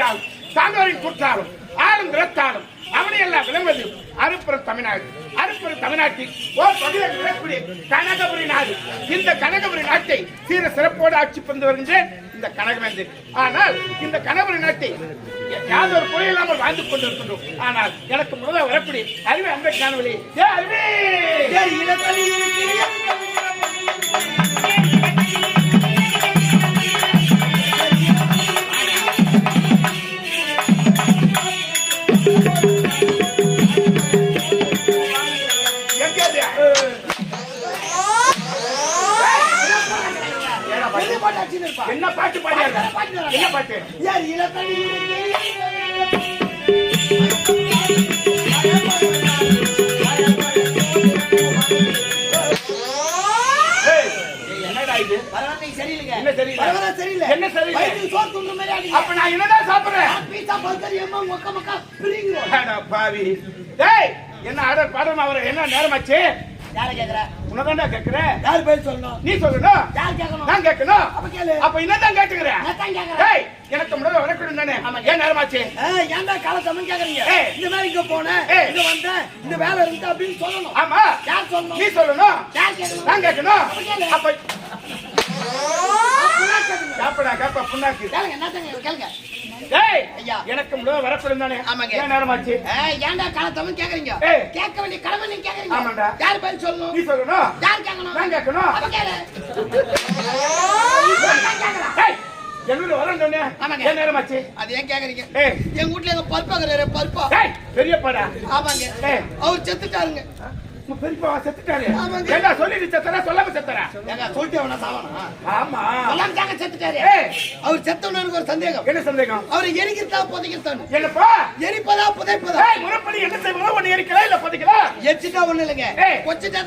விட்டாலும் சான்றோரின் குற்றாலும் ஆளும் திறத்தாலும் அவனையெல்லாம் விளங்குவது அருப்புறம் தமிழ்நாடு அருப்புறம் தமிழ்நாட்டில் ஓர் பகுதியில் கனகபுரி நாடு. இந்த கனகபுரி நாட்டை சீர சிறப்போடு ஆட்சி பந்து வருகின்ற இந்த கனகவேந்து ஆனால் இந்த கனகபுரி நாட்டை யாதொரு குறை இல்லாமல் வாழ்ந்து கொண்டிருக்கின்றோம். ஆனால் எனக்கு முதல்ல வரக்கூடிய அறிவை அந்த காணவில்லை. அறிவே! என்ன பாட்டு பாடியாங்க? என்ன பாட்டு? பரவாயில்லை, சரியில்லைங்க. என்ன சரியில்லை? என்ன சரியில்லை? அப்ப நான் என்னடா சாப்பிடுறேன்? பீஸா, பர்கர், மொக்க, மொக்க, பிரிங்குறோம். அட பாவி டேய் என்ன ஆர்டர் பாடம் அவர் என்ன நேரமாச்சு யாரை கேக்குற? உனதான்டா கேக்குறேன் யார் பேர் சொல்லணும்? நீ சொல்லணும் யார் கேட்கணும்? நான் கேட்கணும் அப்ப கேளு. அப்ப என்னதான் கேட்டுக்கிறேன் நான் கேக்குறேன். டேய் எனக்கு முதல்ல வரக்கூடாது தானே ஏன் நேரமாச்சு ஏன்டா காலத்தமிழ் கேக்குறீங்க? இந்த மாதிரி இங்க போனேன். இங்க வந்தேன், இந்த வேலை அப்படின்னு சொல்லணும். ஆமா யார் சொல்லணும்? நீ சொல்லணும் யார் கேட்கணும்? நான் கேட்கணும் அப்ப கேளு. அப்ப. காப்படா காப்பா புண்ணாக்கு கேளுங்க, என்ன கேளுங்க. எனக்கு முதல்ல வரக்கூடாது தானே ஆமாங்க. ஏன் நேரமாச்சு ஏன்டா காலத்தமிழ் கேக்குறீங்க? கேட்க வேண்டிய கடமை நீங்க கேக்குறீங்க. ஆமாண்டா. யார் பேர் சொல்லணும்? நீ சொல்லணும் யார் கேட்கணும்? நான் கேட்கணும் அப்ப கேளு. என்னோட வரேன் தானே ஆமாங்க. ஏன் நேரமாச்சு அது ஏன் கேக்குறீங்க எங்க வீட்டுல எங்க பருப்பாக்குறாரு பருப்பா பெரியப்பாடா ஆமாங்க. அவர் செத்துட்டாருங்க பெரியப்பா செத்துட்டாரு. ஆமாங்க. ஏண்டா சொல்லி செத்தரா சொல்லாம செத்தரா ஏங்க சொல்லிட்டு அவனா சாவனா? ஆமா. சொல்லாம தாங்க செத்துட்டாரு. ஏய் அவர் செத்தவனு எனக்கு ஒரு சந்தேகம். என்ன சந்தேகம்? அவரை எரிக்கிறதா புதைக்கிறதானு என்னப்பா? எரிப்பதா புதைப்பதா? முறப்படி என்ன செய்வோம் ஒண்ணு எரிக்கலாம் இல்ல பதிக்கலாம் எரிச்சிட்டா ஒண்ணு இல்லைங்க.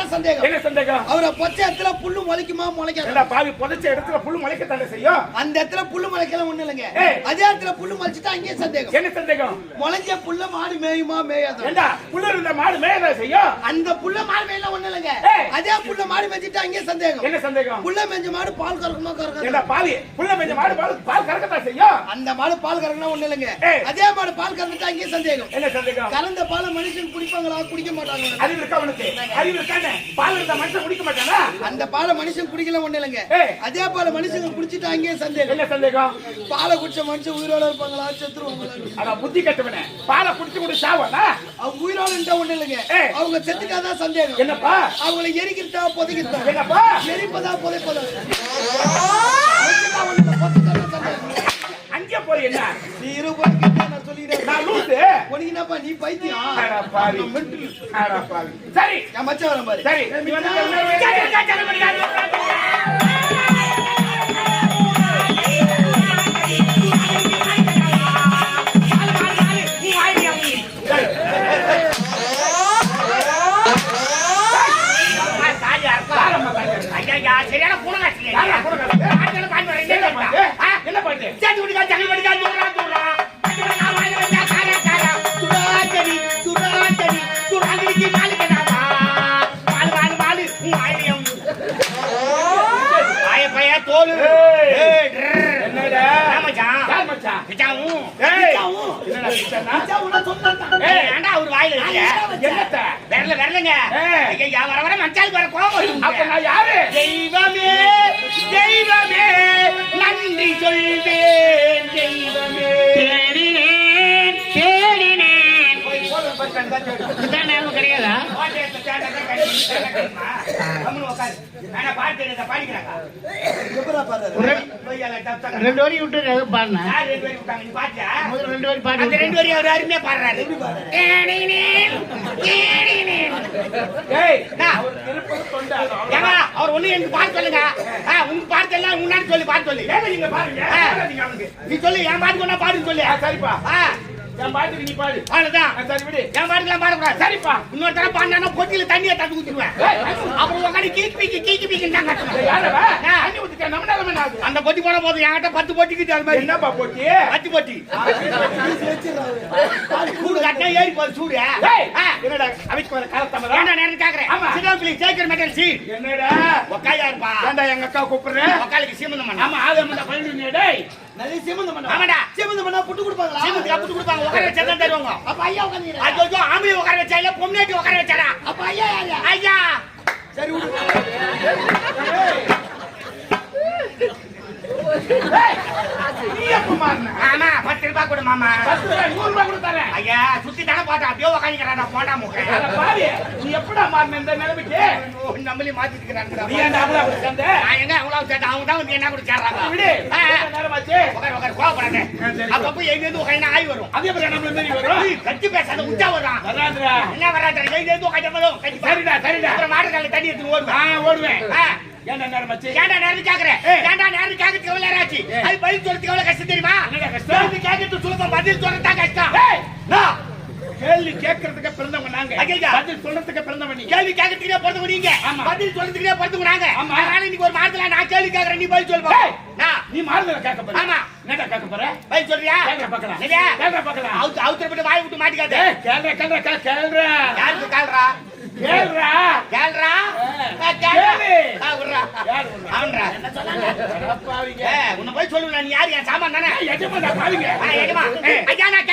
தான் சந்தேகம். என்ன சந்தேகம்? அவரை பொச்ச இடத்துல புல்லு முளைக்குமா முளைக்காது? பாவி புதைச்ச இடத்துல புல்லு முளைக்கத்தானே செய்யும்? அந்த இடத்துல புல்லு முளைக்கலாம் ஒண்ணு இல்லைங்க. அதே இடத்துல புல்லு முளைச்சிட்டா அங்கேயே சந்தேகம். என்ன சந்தேகம்? முளைஞ்ச புல்ல மாடு மேயுமா மேயாதா? புல்லு இருந்த மாடு மேயதா செய்யும்? அந்த புல்ல மாடு மேயலாம் ஒண்ணு இல்லைங்க. அதே புல்ல மாடு மேய்ச்சிட்டா அங்கேயே சந்தேகம். என்ன சந்தேகம்? புல்ல மேய்ஞ்ச மாடு பால் கறக்குமா கறக்காது? ஏண்டா பாவி? புல்ல மேஞ்ச மாடு பால் பால் கறக்கத்தான் செய்யும். அந்த மாடு பால் கறக்கணும் ஒண்ணு இல்லைங்க. அதே மாடு பால் கறந்துட்டா அங்கேயே சந்தேகம். என்ன சந்தேகம்? கறந்த பாலை மனுஷன் குடிப்பாங்களா? குடிக்க மாட்டாங்க அறிவு இருக்கா உனக்கு? அறிவு இருக்கானே பால் இருந்த மனுஷன் குடிக்க மாட்டானா? அந்த பாலை மனுஷன் குடிக்கல ஒண்ணு இல்லைங்க. அதே பாலை மனுஷங்க குடிச்சிட்டா அங்கேயே சந்தேகம். என்ன சந்தேகம்? பாலை குடிச்ச மனுஷன் உயிரோட இருப்பாங்களா? செத்துருவாங்களா? அட புத்தி கட்டவனே. பாலை குடிச்சு குடி சாவனா அவங்க உயிரோட இருந்தா ஒண்ணு இல்லைங்க. அவங்க செத்துட்டாதான் சந்தேகம். என்னப்பா? அவங்களை எரிக்கிறதா புதைக்கிறதா? என்னப்பா? எரிப்பதா புதைப்பதா. அங்கே போய் என்ன? நீ இருபது நான் சொல்லிக்கிறேன். நான் லூசு. உனக்கு என்னப்பா நீ பைத்தியம்? பாவி. சரி. என் மச்சான் வரேன் பாரு. சரி. என்ன பாட்டு? தோல் என்னடா? மச்சான் யார் மச்சான்? பிச்சாவும் என்னடா மச்சான் ஏய் அவர் வாயில இருக்கு என்னத்த? வரல வரலங்க ஐயா வர வர வர கோபம் அப்ப நான் யாரு? தெய்வமே தெய்வமே நன்றி சொல்லு ரெண்டு வரி விட்டு எதுவும் ரெண்டு பாடி ரெண்டு அவர் அருமையா பாடுறாரு? அவர் ஒண்ணு எனக்கு பாட்டு சொல்லுங்க உங்க பாட்டு எல்லாம் முன்னாடி சொல்லி பாட்டு சொல்லு நீங்க பாருங்க. நீ சொல்லு என் பாட்டுக்கு ஒண்ணா பாடுன்னு சொல்லு சரிப்பா என் பாட்டுக்கு நீ பாடு. அவ்வளவுதான். ஆ, சரி விடு. என் பாட்டுக்கெல்லாம் பாடக்கூடாது. சரிப்பா. இன்னொரு தடவை பாடினா பொட்டியில தண்ணியை தட்டு ஊத்திடுவேன் அப்புறம் உட்காந்து கீக்கு பீக்கி கீக்கு பீக்கின்னு தான் கட்டணும் நம்ம நிலைமை என்ன ஆகுது? அந்த பொட்டி போன போது என்கிட்ட பத்து பொட்டிக்கு அது மாதிரி. என்னப்பா போட்டி? பத்து பொட்டி. சூடு கட்டினா ஏறி போகுது சூடு. என்னடா? ஏன்டா நேரம் கேக்குறேன் ஆமா. சிடம் பிள்ளை சேக்கர் மெட்டல் சீ என்னடா? உக்காயா இருப்பா. ஏன்டா எங்க அக்கா கூப்பிடுறேன் உக்காலுக்கு சீமந்தம் பண்ண. ஆமா ஆதம் டேய். நிறைய சீமந்தம் பண்ண. ஆமாடா. சீமந்தம் பண்ணா புட்டு கொடுப்பாங்களா? சீமத்துக்கு அப்படி கொடுப்பாங்க. உட்கார வச்சா தான் தருவாங்க. அப்ப ஐயா உட்காந்துக்கிறேன் ஐயோ ஆம்பளை உட்கார வச்சா இல்ல பொம்னாட்டி உட்கார வச்சாடா அப்ப ஐயா யாரு? ஐயா. சரி விடு. ஆமா பத்து ரூபாய் கொடு மாமா நூறு ரூபாய் கொடுத்தாரே ஐயா சுத்தி தானே பார்த்தா அப்படியே உட்காந்துக்கிறான் போண்டா அட முக்க பாவி நீ எப்படா மாறின இந்த நிலைமைக்கு நம்மளே மாத்திட்டு நான் எங்க அவங்களா சேர்த்தேன் அவங்க தான் வந்து என்ன கூட உட்கார உட்கார கோவப்படாத. அப்பப்போ எங்க இருந்து உட்காந்து ஆய் வரும். அதே மாதிரி நம்மள மாரி வரும். ஏய், கட்டி பேசாத உச்சா வரும் வராதுடா. என்ன வராது எங்க இருந்து உட்காந்து வரும். கட்டி பாரு. சரிடா சரிடா. அப்புறம் மாட்டுக்கால தண்ணி எடுத்து ஆ ஓடுவேன். ஓடுவேன் ஆ. ஏன்டா நேரமாச்சு ஏன்டா நேரம் கேக்குறேன். ஏன்டா நேரம் கேட்கறதுக்கு எவ்வளவு நேரம் ஆச்சு? ஏய். அது பதில் சொல்றதுக்கு எவ்வளவு கஷ்டம் தெரியுமா? என்னடா கஷ்டம்? கேள்வி கேட்கறது சுலபம் பதில் சொல்றதா கஷ்டம். ஏய், நான் கேள்வி கேட்கறதுக்கு பிறந்தவங்க நாங்க. பதில் சொல்றதுக்கு பிறந்தவங்க நீ கேள்வி கேட்கறதுக்கே பொறுத்து நீங்க. பதில் சொல்றதுக்கே பொறுத்து நாங்க. அதனால இன்னைக்கு ஒரு மாதத்துல நான் கேள்வி கேட்கறேன் நீ பதில் சொல்லுவா நீ மாறுதல கேட்க போற ஆமா. என்னடா கேட்க போற? பதில் சொல்றியா? கேட்கற பார்க்கலாம் சரியா கேட்கற பார்க்கலாம் அவுத்து அவுத்தரப்பட்டு வாய் விட்டு மாட்டிக்காத. கேள்ற கேள்ற கேள்ற. யாருக்கு கேள்றா? கேள்றா. கேள்றா? கேளு. யார் ஒண்ணு? அவன்டா. அடப்பாவிங்க. ஏய், உன்னை போய் சொல்லுவேன் நீ யார்? என் சாமான் தானே? ஏய், எஜமான்டா, பாவிங்க. ஏய், ஐயா நான்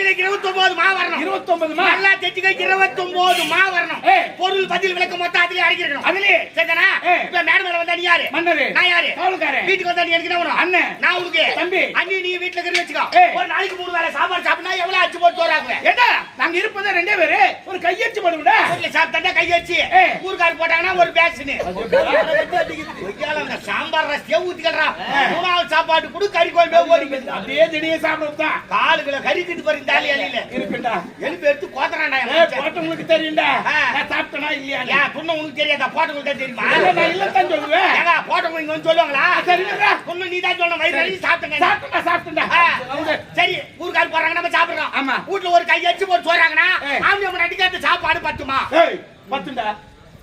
கேள்வியில இருபத்தொன்பது மா வரணும் 29 மா. நல்லா தெரிஞ்சுக்க இருபத்தொன்பது மா வரணும். பொருள் பதில் விளக்கம் மொத்தம் அதுலயே அடங்கிருக்கணும் அதுலயே. சரிதானா. இப்ப மேடம் மேல வந்தா நீ யாரு மன்னரு. நான் யாரு காவல்காரன். வீட்டுக்கு வந்தா நீ எனக்கு என்ன அண்ணன். நான் உனக்கு தம்பி. அண்ணி நீ வீட்டுல இருக்கிற வச்சுக்கோ. ஒரு நாளைக்கு மூணு வேளை சாப்பாடு சாப்பிட்டா எவ்வளவு அச்சு போட்டு சோறாக்குவ ஏண்டா, நாங்க இருப்பதே ரெண்டே பேரு ஒரு பண்ணுவிடா வீட்டுல சாப்பிட்டா கை வச்சு ஏய். ஊருக்காரு போட்டாங்கன்னா ஒரு அந்த சாம்பார் ரசியா ஊத்திக்கிறா மூணாவது சாப்பாடு கூட கறி ஓடிக்குது அப்படியே திடீர் சாப்பிடுறதுதான் காலுகளை கறி கிட்டு பாரு இந்த ஆளு இலையில இருக்குண்டா. எலும்பு எடுத்து கோத்தறான்டா. போட்டவங்களுக்கு தெரியும்டா. ஆ. நான் சாப்பிட்டனா இல்லையா ஏன் புண்ணு உனக்கு தெரியாதா? போட்டவங்களுக்கு தான் தெரியுமா? நான் இல்லத்தான் சொல்லுவேன். ஏங்க போட்டவங்க இங்க வந்து சொல்லுவாங்களா? சரி, இல்லடா. புண்ணு நீ தான் சொல்லணும். வயிறு சாப்பிட்டுங்க. சாப்பிட்டா சாப்பிட்டா சரி ஊருக்காரு போறாங்க நம்ம சாப்பிடுறோம். ஆமா. வீட்டுல ஒரு கை வச்சு போட்டு சோறாங்கன்னா. ஆம்பளை அந்த சாப்பாடு பத்துமா? பத்துண்டா.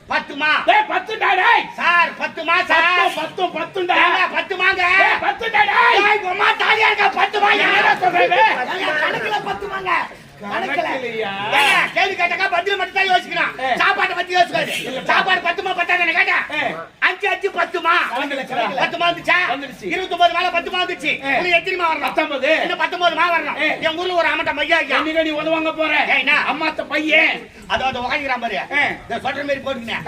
பத்துமா? டேய் பத்துண்டா டேய். சார் பத்துமா சார்? பத்துண்டா. ஏங்க, பத்துமாங்க? டேய் பத்துண்டா டேய். அம்மா தாலியா இருக்கா? பத்துமா என்னடா சொல்றே ஏங்க, கணக்குல பத்துமாங்க. கேள்வி கேட்டாக்கா பதில் மட்டும் தான் யோசிக்கிறான். சாப்பாட்டை பத்தி யோசிக்காது சாப்பாடு பத்துமா பத்தாது கேட்டேன் ஏய். அஞ்சு அஞ்சு பத்துமா. பத்துமா வந்துச்சா. இருபத்தொன்பது மேல பத்துமா வந்துச்சு. உனக்கு எத்தனை வரணும் பத்தொன்பது. இன்னும் பத்தொன்பது மா வரணும். என் ஊர்ல ஒரு அமட்ட மையா ஐயா நீ உதவாங்க போற ஏய், என்ன? அம்மாத்த பையன் அது அது உக்காந்துக்கிறான் பாரு சொல்ற மாதிரி போட்டுக்கினேன்.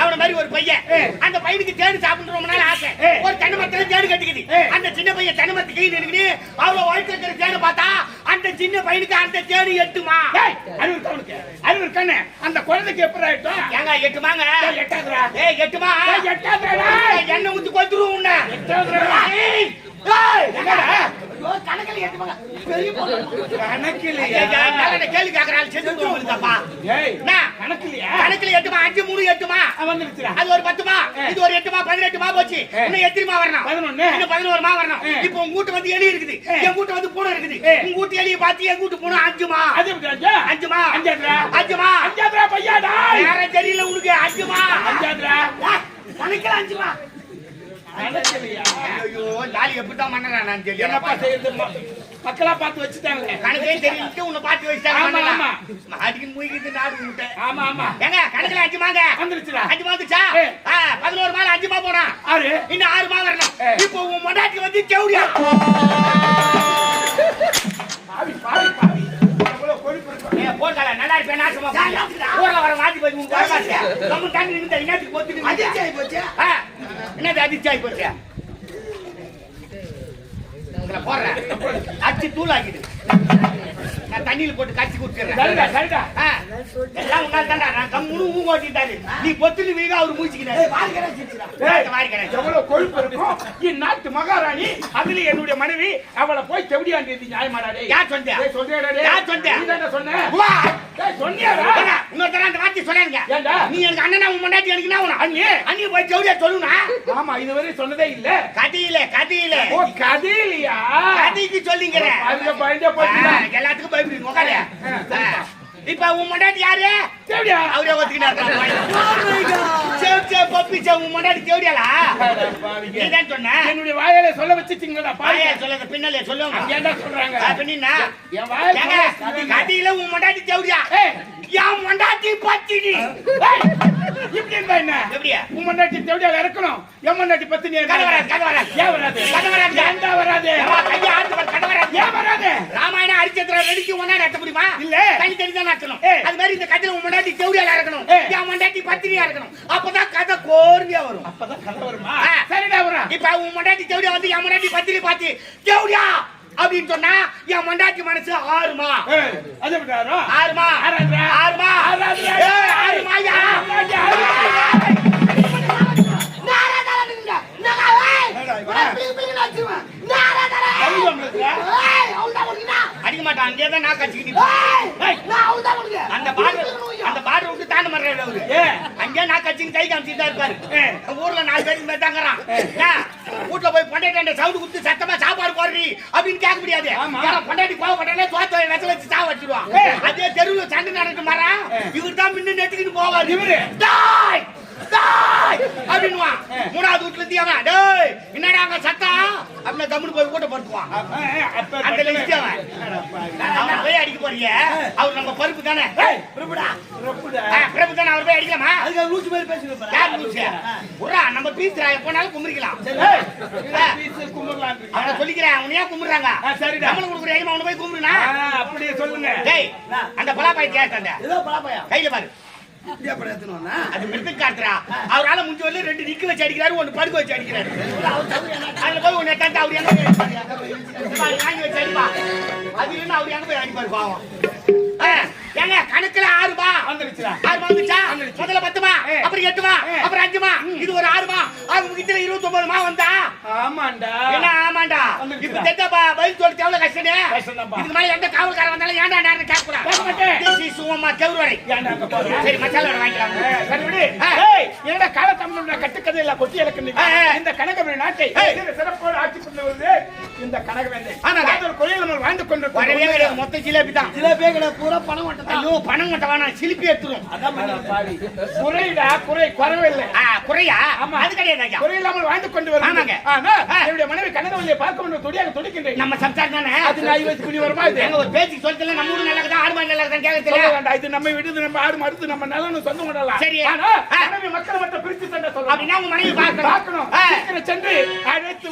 அவன மாதிரி ஒரு பையன். அந்த பையனுக்கு தேடி சாப்பிட்டு ரொம்ப நாள் ஆசை. ஒரு தென்னை மரத்துல தேடி கட்டிக்குது. அந்த சின்ன பையன் தென்னை மரத்துக்கு கீழே நின்னுக்கிட்டு அவ்வளவு இருக்கிற தேடி பார்த்தா அந்த சின்ன பையனுக்கு அந்த தேடி எட்டுமா? டேய் அறிவு இருக்கவனுக்கு அறிவு இருக்கானே அந்த குழந்தைக்கு எப்படி ஆயிட்டோம் ஏங்க எட்டுமாங்க? டேய், எட்டாதுடா. ஏய் எட்டுமா. ஏய், எண்ணெய் ஊத்தி கொத்துருவோம் உன்னை. அஞ்சு மூணு எட்டுமா. அது ஒரு பத்துமா. இது ஒரு எட்டுமா? பதினெட்டுமா போச்சு. இன்னும் எத்திரிமா வரணும். இன்னும் பதினோருமா வரணும். இப்போ உங்க வீட்டு வந்து எலி இருக்குது. என் வீட்டு வந்து பூனை இருக்குது. உங்க வீட்டு எலியை பார்த்து என் வீட்டு பூனை அஞ்சுமா? அஞ்சுமா. அஞ்சுமா? அஞ்சாதுடா பையா, தெரியல உனக்கு. அஞ்சுமா? கணக்குல அஞ்சுமா? ஐயோ லாலி எப்படிதான் பண்ணனா நான் என்னப்பா தெரியல செய்யறது? ம- மக்களா பார்த்து வச்சுட்டாங்களே. கணக்கே தெரியல உன்னை பார்த்து ஆமா, ஆமா. வச்சுட்டாங்க அடிக்கு மூய்க்கிட்டு நாடு விட்ட ஆமா, ஆமா. ஏங்க கணக்குல அஞ்சுமாங்க வந்துருச்சுடா. அஞ்சு. ஆ, பதினோரு மாலை அஞ்சுமா போனா ஆறு. இன்னும் ஆறு மா வரணும். இப்போ உன் மொண்டாட்டி வந்து செவுடியா பாவி, பாவி, பாவி. போட்டாளா, நல்லா இருப்பேன், நாசமா? ஊர்ல வர வாந்தி போய் வரமாட்டியா? கம்முனு தாண்டி நின்னுட்ட, என்னத்துக்கு நின்னுட்ட? அதிர்ச்சி ஆகி போச்சு என்னது அதிர்ச்சி ஆகி போச்சு? இதுல போடுறேன். அடிச்சு தூளாக்கிடு. நான் தண்ணியில போட்டு கரைச்சு குடிச்சிடுறேன். எல்லாம் உன்னால தான்டா. நான் கம்முனு ஊ ஓட்டிட்டாரு. நீ பொத்துன்னு வீக அவரு மூச்சுக்கிறாரு. எவ்வளவு கொழுப்பு இருக்கும் இந்நாட்டு மகாராணி அதுல என்னுடைய மனைவி அவளை போய் செவிடியாண்டியது நியாயமாடா டேய் யார் சொன்னது? டேய், சொல்றியாடா நீ எனக்கு அண்ணனா உன் பொண்டாட்டி எனக்கு? அண்ணி? அண்ணியை போய் ஜவுளியா சொல்லுனா ஆமா இதுவரை சொன்னதே இல்ல. கதையில கதையில. ஓ கதையிலையா? கதைக்கு சொல்லிங்கிறேன் எல்லாத்துக்கும் பயப்படுங்க உட்காரு. இப்ப உன் மண்டாட்டி யாரு? செவிடியா அவரே ஒத்துக்கினாரு சேவ் சேவ் பப்பி சேவ் உன் மண்டாட்டி தேவடியாளா. நீதான் சொன்ன. என்னுடைய வாயால சொல்ல வச்சுட்டீங்களா பாயா சொல்லாத பின்னாலே சொல்லுவாங்க ஏன்டா சொல்றாங்க? ஆ, பின்னின்னா? என் வாயால சொல்ல- கதையில உன் மண்டாட்டி தேவடியா? என் மண்டாட்டி பத்தினி. இப்படி இருந்தா என்ன? எப்படியா? உன் மண்ணாட்டி தேவையால இறக்கணும். என் மண்ணாட்டி வராது கதை வராது. ராமாயணம் அரிச்சந்திரா ரெடிக்கு ஒன்னா நடத்த முடியுமா இல்ல. தனி தனி நடத்தணும் அது மாதிரி இந்த கதையில உன் மண்ணாட்டி தேவையால இறக்கணும். என் மண்ணாட்டி பத்தினியா இருக்கணும் அப்பதான் கதை கோர்வையா வரும். அப்பதான் சரிடா வரும். இப்ப உன் மண்டாட்டி செவடியா வந்து என் மண்ணாட்டி பத்தினி பார்த்து தேவையா அப்படின்னு சொன்னா என் முன்னாடி மனசு ஆறுமா? அது ஆறுமா. ஆறுமா? அடிக்க மாட்டான். அங்கேயே தான் நான் கட்சிக்கிட்டு அந்த பாடு அந்த பாடு விட்டு தாண்ட மாட்டேன் அவரு? அங்கே நான் கட்சின்னு கை காமிச்சிட்டு தான் இருப்பாரு? ஊர்ல நாலு பேருக்கு மேல தாங்கறான் வீட்டுல போய் பொண்டாட்டி சவுண்ட் குத்து சத்தமா சாப்பாடு போடுறி அப்படின்னு கேட்க முடியாது. பொண்டாட்டி கோவப்பட்டாலே சோத்த வச்சு வச்சு சாவ வச்சிருவான். அதே தெருவுல சண்டை நடக்க மாறா இவர் தான் முன்ன நெட்டுக்கிட்டு போவாரு. இவரு? அப்படின்னுவான். மூணாவது வீட்டுல இருந்து அவன் டேய் என்னடா அங்க அப்படின்னு கம்முனு போய் கூட்ட படுத்துவான். ஆ, ஆ, அப்ப அந்த லிஸ்ட் அவன். அவன் போய் அடிக்க போறீங்க. அவர் நம்ம பருப்பு தானே? பிரபுடா பிரபு தானே அவர் போய் அடிக்கலாமா? அதுக்கு லூசு மாதிரி பேசுங்க யார் லூசு? உர்ரா, நம்ம போனாலும் பீஸு கும்பிடலான்னு இருக்கியா? அவனை சொல்லிக்கிறேன் அவனையா கும்பிடுறாங்க? ஆ, சரிடா. நம்மளுக்கு கொடுக்குற ஐயமா அவனை போய் கும்பிடுனா? அப்படியே சொல்லுங்க. டேய் அந்த பலாப்பாய் பலாப்பையா கையில பாரு. இந்தியா படம் எடுத்துன்னு வந்தா அது மிருத்து காட்டுறா. அவரால முடிஞ்ச வரல ரெண்டு நிக்க வச்சு அடிக்கிறாரு படுக்க வச்சு அடிக்கிறாரு. அதுல போய் ஒன்னு எட்டாந்து அவர் எங்க போய் அடிப்பாரு? இங்க பாரு, வாங்கி வச்சு அடிப்பா. அது இல்லைன்னா அவர் எங்க போய் அடிப்பாரு பாவம்? ஏங்க கணக்குல ஆறு ரூபா வந்துருச்சுடா. ஆறு ரூபா வந்துச்சா? முதல்ல பத்துமா ஏ. அப்புறம் எட்டுமா. அப்புறம் அஞ்சுமா இது ஒரு ஆறுமா ஆறு முக்கியத்துல இருபத்தி ஒன்பது மா வந்தா? ஆமாண்டா. என்ன ஆமாண்டா. இப்ப தெத்த பா- பதில் சொல்றது எவ்வளவு கஷ்டமே. இதுக்கு மேல எந்த காவல்காரன் வந்தாலும் ஏன்டா நேரம் கேட்க. கூடாது? சரி மசாலா வாங்கிக்கலாம் சரி விடு. என்னடா கால தமிழ் கட்டுக்கதை எல்லாம் கொட்டி இழக்கிறீங்க. இந்த கனகபுரி நாட்டை சிறப்போடு ஆட்சி கொண்டு வருது இந்த ஆமாங்க. ஒரு கொலையில் நம்ம வாழ்ந்து கொண்டு வரவே கிடையாது மொத்த ஜிலேபி தான் ஜிலேபியே கிடையாது. பூரா பணம் மட்டும் தான் ஐயோ பணம் கட்ட வேணாம் சிலிப்பி எடுத்துரும் குறைடா குறை குறவில்லை குறையா? ஆமா. அது கிடையாது குறை இல்லாமல் வாழ்ந்து கொண்டு ஆமாங்க. ஆனா. என்னுடைய மனைவி கனகவல்லியை பார்க்க வேண்டும் துடியாக துடிக்கின்றேன். நம்ம சம்சாரம் தானே? அது நாய் வச்சு குடி வருமா இது? எங்க ஒரு பேச்சுக்கு சொல்லல நம்ம ஊர் நல்லா இருக்குதா ஆடு மாடு நல்லா இருக்குதான்னு கேட்க தெரியல இது நம்ம விடுது நம்ம ஆடு மறுத்து நம்ம நலனு சொந்தம் விடலாம் சரி. மனைவி மக்களை மட்டும் பிரித்து சண்டை சொல்லணும் அப்படின்னா உங்க மனைவி பார்க்கணும். பார்க்கணும். சென்று அழைத்து